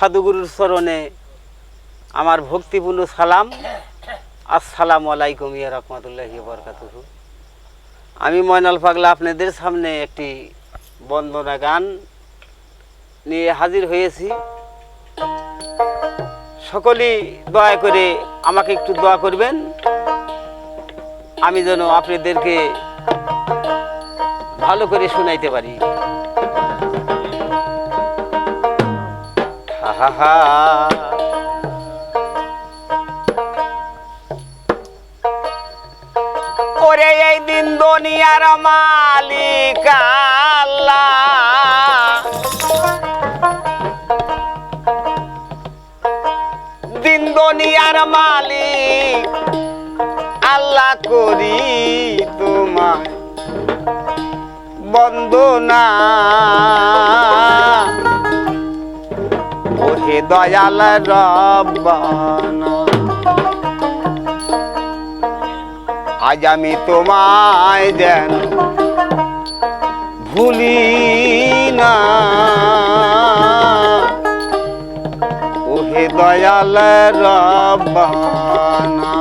সাধুগুরুর চরণে আমার ভক্তিপূর্ণ সালাম। আসসালামু আলাইকুম, ইয়া রহমতুল্লাহি বরকাতুহু। আমি ময়নাল পাগলা আপনাদের সামনে একটি বন্দনা গান নিয়ে হাজির হয়েছি। সকলেই দয়া করে আমাকে একটু দোয়া করবেন। আমি যেন আপনাদেরকে ভালো করে শোনাইতে পারি। ওরে এই দিন দুনিয়ার মালিক আল্লাহ। দিন দুনিয়ার মালিক আল্লাহ করি তোমায় বন্দনা। দয়াল রব্বানা। আজ আমি তোমায় যেন ভুলি না। ওহে দয়াল রব্বানা।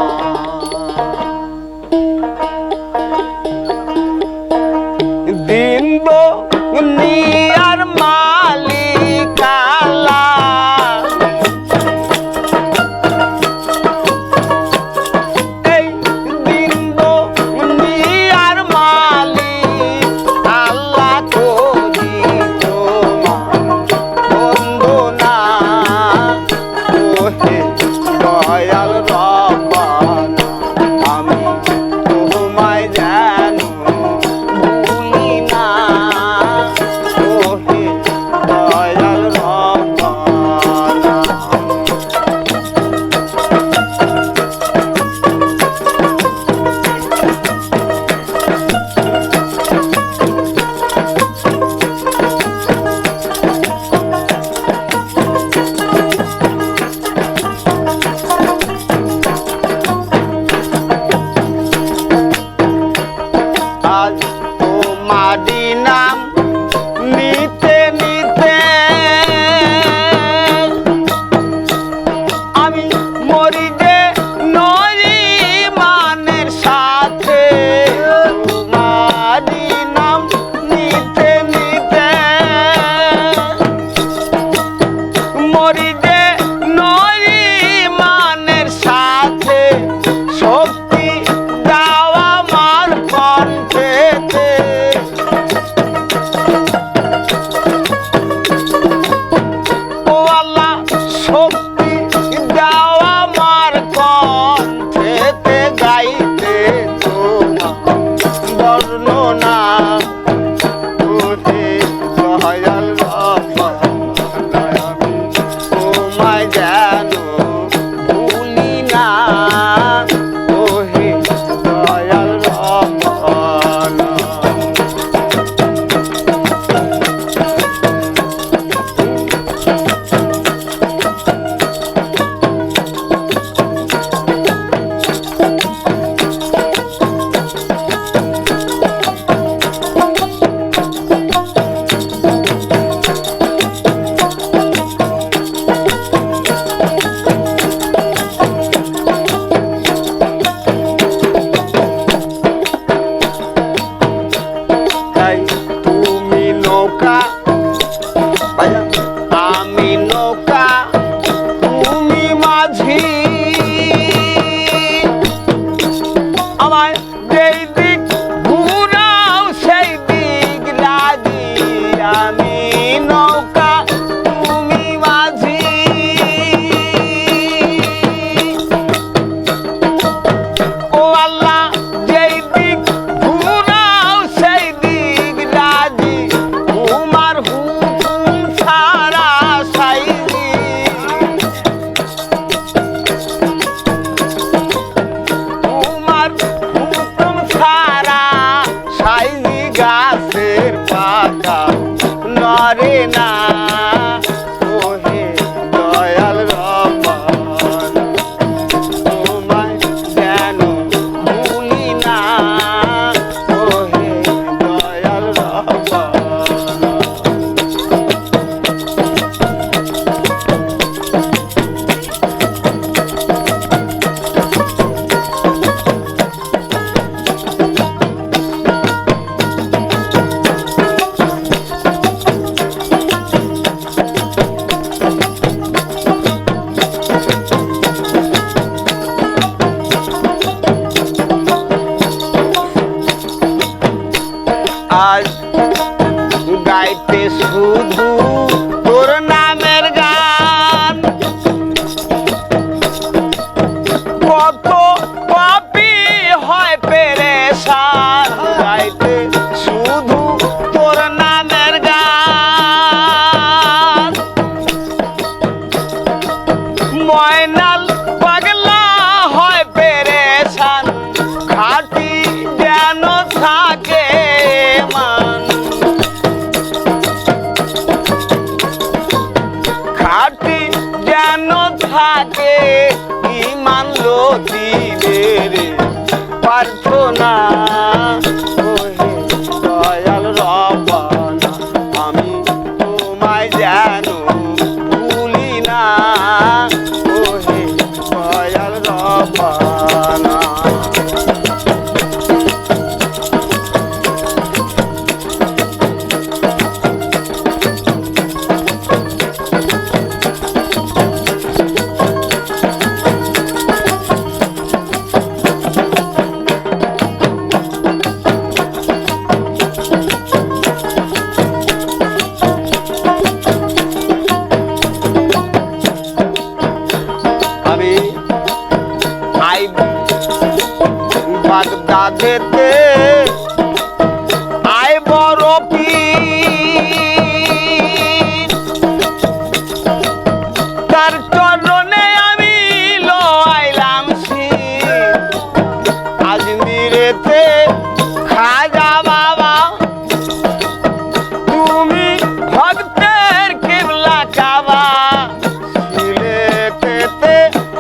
প্রার্থনা ওহে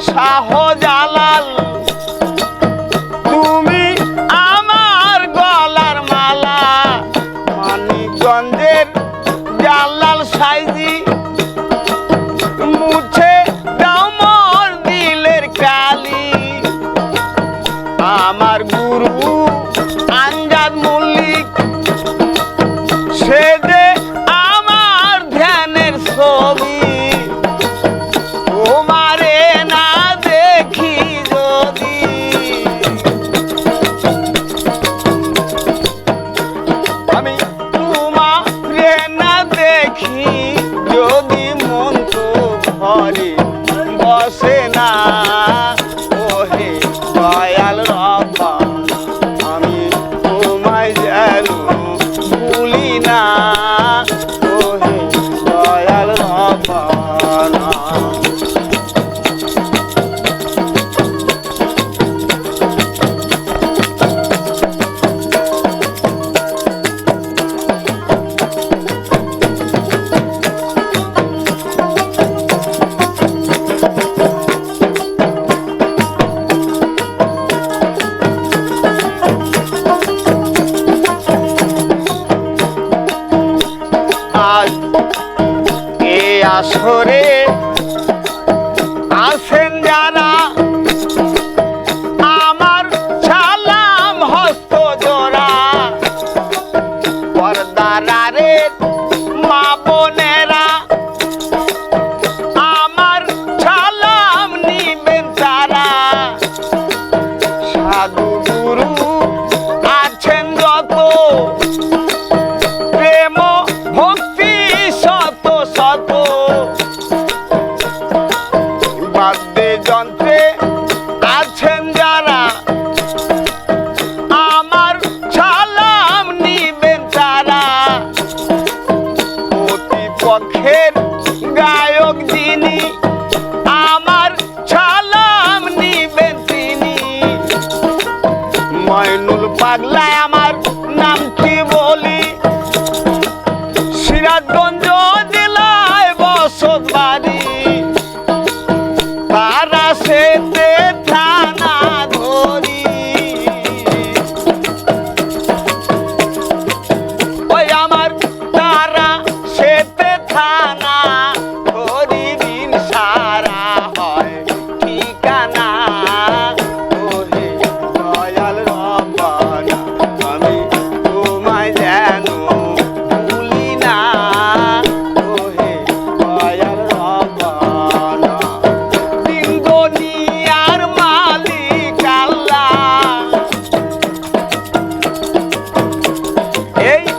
শাহজালাল আসরে Ei!